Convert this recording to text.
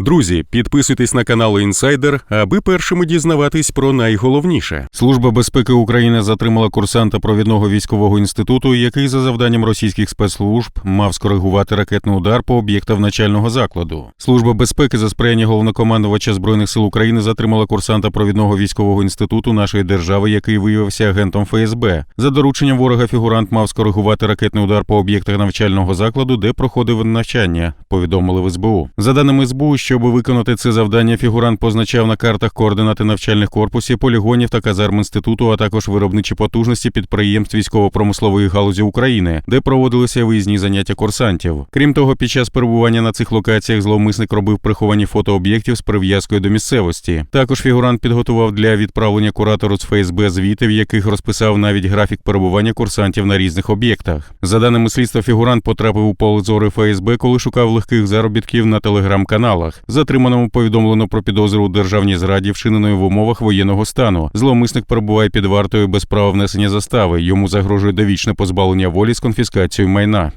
Друзі, підписуйтесь на канал Інсайдер, аби першими дізнаватись про найголовніше. Служба безпеки України затримала курсанта провідного військового інституту, який за завданням російських спецслужб мав скоригувати ракетний удар по об'єктах навчального закладу. Служба безпеки за сприяння головнокомандувача збройних сил України затримала курсанта провідного військового інституту нашої держави, який виявився агентом ФСБ. За дорученням ворога фігурант мав скоригувати ракетний удар по об'єктах навчального закладу, де проходив навчання. Повідомили в СБУ. За даними СБУ, щоб виконати це завдання, фігурант позначав на картах координати навчальних корпусів, полігонів та казарм інституту, а також виробничі потужності підприємств військово-промислової галузі України, де проводилися виїзні заняття курсантів. Крім того, під час перебування на цих локаціях зловмисник робив приховані фото об'єктів з прив'язкою до місцевості. Також фігурант підготував для відправлення куратору з ФСБ звіти, в яких розписав навіть графік перебування курсантів на різних об'єктах. За даними слідства, фігурант потрапив у поле зору ФСБ, коли шукав легких заробітків на телеграм-каналах. Затриманому повідомлено про підозру у державній зраді, вчиненої в умовах воєнного стану. Зловмисник перебуває під вартою без права внесення застави. Йому загрожує довічне позбавлення волі з конфіскацією майна.